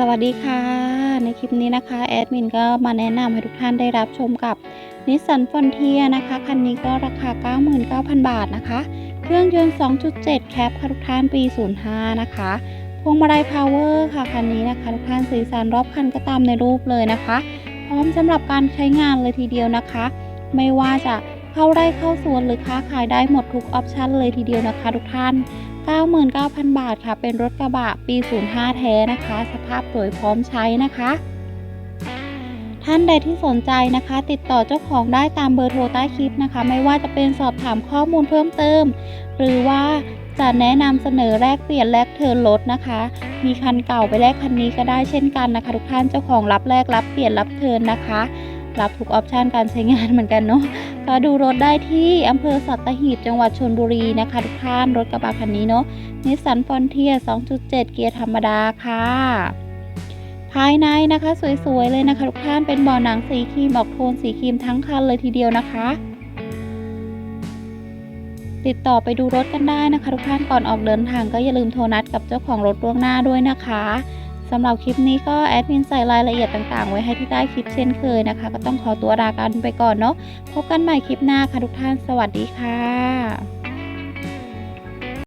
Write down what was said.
สวัสดีค่ะ ในคลิปนี้นะคะแอดมินก็มาแนะนำให้ทุกท่านได้รับชมกับ Nissan Frontier นะคะ คันนี้ก็ราคา 99,000 บาทนะคะ เครื่องยนต์ 2.7 แคปค่ะทุกท่านปี 05 นะคะพวงมาลัยพาวเวอร์ค่ะคันนี้นะคะทุกท่านสีสันรอบคันก็ตามในรูปเลยนะคะ พร้อมสำหรับการใช้งานเลยทีเดียวนะคะ ไม่ว่าจะเข้าไร่เข้าสวนหรือค้าขายได้หมดทุกออปชันเลยทีเดียวนะคะ ทุกท่าน 99,000 บาทค่ะ เป็นรถกระบะปี 05 แท้นะคะ สภาพสวยพร้อมใช้นะคะ ท่านใดที่สนใจนะคะ ติดต่อเจ้าของได้ตามเบอร์โทรใต้คลิปนะคะ ไม่ว่าจะเป็นสอบถามข้อมูลเพิ่มเติม หรือว่าจะแนะนำเสนอแลกเปลี่ยนแลกเทิร์นรถนะคะ มีคันเก่าไปแลกคันนี้ก็ได้เช่นกันนะคะ ทุกท่านเจ้าของรับแลกรับเปลี่ยนรับเทิร์นนะคะ รับทุกออปชันการใช้งานเหมือนกันเนาะ ดูรถได้ที่อำเภอสัตหีบจังหวัดชลบุรีนะคะทุกท่านรถกระบะคันนี้เนาะนิสสันฟอนเทีย 2.7 เกียร์ธรรมดาค่ะ ภายในนะคะสวยๆเลยนะคะทุกท่านเป็นเบาะหนังสีครีมออกโทนสีครีมทั้งคันเลยทีเดียวนะคะ ติดต่อไปดูรถกันได้นะคะทุกท่านก่อนออกเดินทางก็อย่าลืมโทรนัดกับเจ้าของรถล่วงหน้าด้วยนะคะ สำหรับคลิปนี้ก็แอดมินใส่รายละเอียดต่างๆ ไว้ให้ที่ใต้คลิปเช่นเคยนะคะ ก็ต้องขอตัวลากันไปก่อนเนาะพบกันใหม่คลิปหน้าค่ะทุกท่านสวัสดีค่ะ